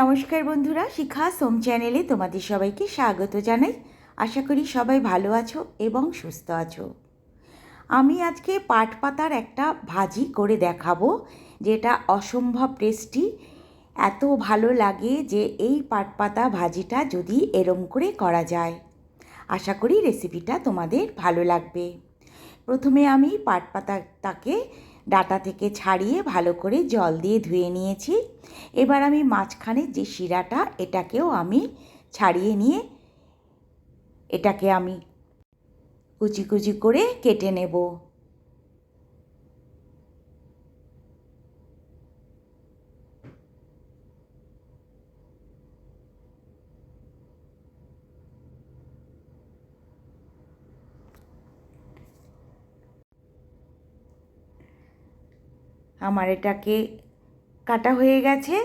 নমস্কার বন্ধুরা, শিখা সোম চ্যানেলে তোমাদের সবাইকে স্বাগত জানাই। আশা করি সবাই ভালো আছো এবং সুস্থ আছো। আমি আজকে পাট পাতার একটা ভাজি করে দেখাবো, যেটা অসম্ভব টেস্টি, এত ভালো লাগে যে এই পাট পাতা ভাজিটা যদি এরম করে করা যায়। আশা করি রেসিপিটা তোমাদের ভালো লাগবে। প্রথমে আমি পাট পাতাটাকে ডাটা থেকে ছাড়িয়ে ভালো করে জল দিয়ে ধুয়ে নিয়েছি। এবার আমি মাঝখানে যে শিরাটা, এটাকেও আমি ছাড়িয়ে নিয়ে এটাকে আমি কুচি কুচি করে কেটে নেব। আমার এটাকে কাটা হয়ে গেছে।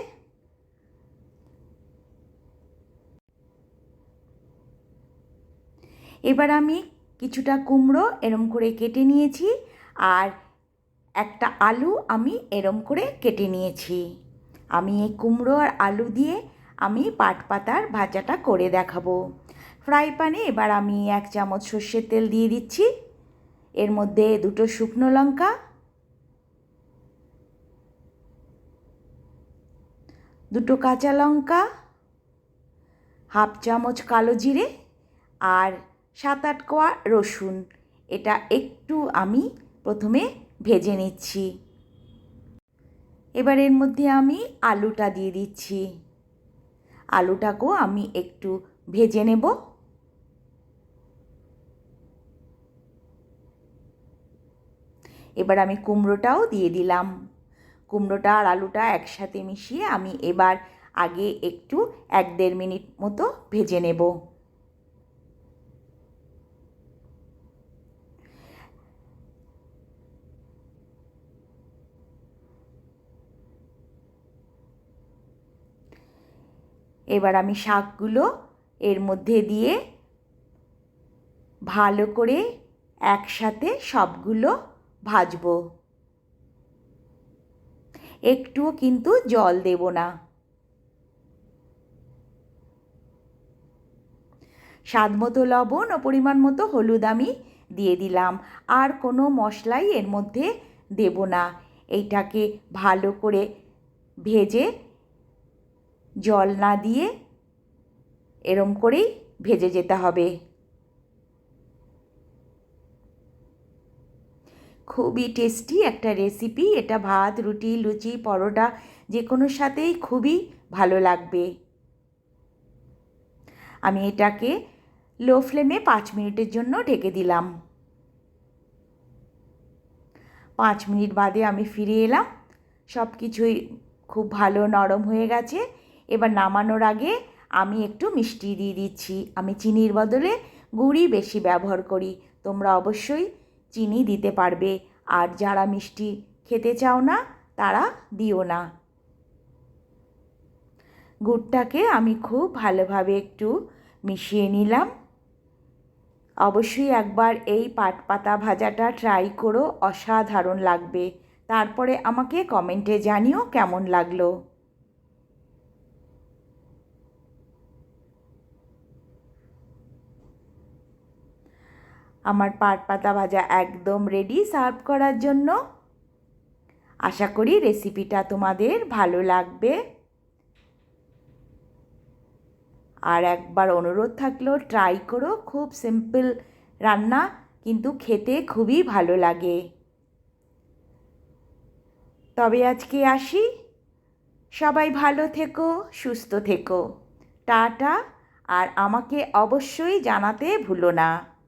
এবার আমি কিছুটা কুমড়ো এরম করে কেটে নিয়েছি আর একটা আলু আমি এরম করে কেটে নিয়েছি। আমি এই কুমড়ো আর আলু দিয়ে আমি পাট পাতার ভাজাটা করে দেখাবো। ফ্রাই প্যানে এবার আমি এক চামচ সর্ষের তেল দিয়ে দিচ্ছি। এর মধ্যে দুটো শুকনো লঙ্কা দুটো কাঁচা লঙ্কা, হাফ চামচ কালো জিরে আর সাত আট কোয়া রসুন। এটা একটু আমি প্রথমে ভেজে নিচ্ছি। এবার এর মধ্যে আমি আলুটা দিয়ে দিচ্ছি। আলুটাকেও আমি একটু ভেজে নেব। এবার আমি কুমড়োটাও দিয়ে দিলাম। কুমড়োটা আর আলুটা একসাথে মিশিয়ে আমি এবার আগে একটু এক দেড় মিনিট মতো ভেজে নেব। এবার আমি শাকগুলো এর মধ্যে দিয়ে ভালো করে একসাথে সবগুলো ভাজবো। একটুও কিন্তু জল দেব না। স্বাদ মতো লবণ ও পরিমাণ মতো হলুদ আমি দিয়ে দিলাম। আর কোনো মশলাই এর মধ্যে দেব না। এইটাকে ভালো করে ভেজে জল না দিয়ে এরম করেই ভেজে যেতে হবে। খুবই টেস্টি একটা রেসিপি এটা ভাত, রুটি, লুচি, পরোটা যে কোনো সাথেই খুবই ভালো লাগবে। আমি এটাকে লো ফ্লেমে পাঁচ মিনিটের জন্য ঢেকে দিলাম। পাঁচ মিনিট বাদে আমি ফিরে এলাম। সব কিছুই খুব ভালো নরম হয়ে গেছে। এবার নামানোর আগে আমি একটু মিষ্টি দিয়ে দিচ্ছি। আমি চিনির বদলে গুড়ই বেশি ব্যবহার করি। তোমরা অবশ্যই চিনি দিতে পারবে। আর যারা মিষ্টি খেতে চাও না, তারা দিও না। গুড়টাকে আমি খুব ভালোভাবে একটু মিশিয়ে নিলাম। অবশ্যই একবার এই পাট পাতা ভাজাটা ট্রাই করো, অসাধারণ লাগবে। তারপরে আমাকে কমেন্টে জানিও কেমন লাগল। আমার পাট পাতা ভাজা একদম রেডি সার্ভ করার জন্য। আশা করি রেসিপিটা তোমাদের ভালো লাগবে। আর একবার অনুরোধ থাকল ট্রাই করো, খুব সিম্পল রান্না, কিন্তু খেতে খুবই ভালো লাগে। তবে আজকে আসি। সবাই ভালো থেকো, সুস্থ থেকো। টাটা, আর আমাকে অবশ্যই জানাতে ভুলো না।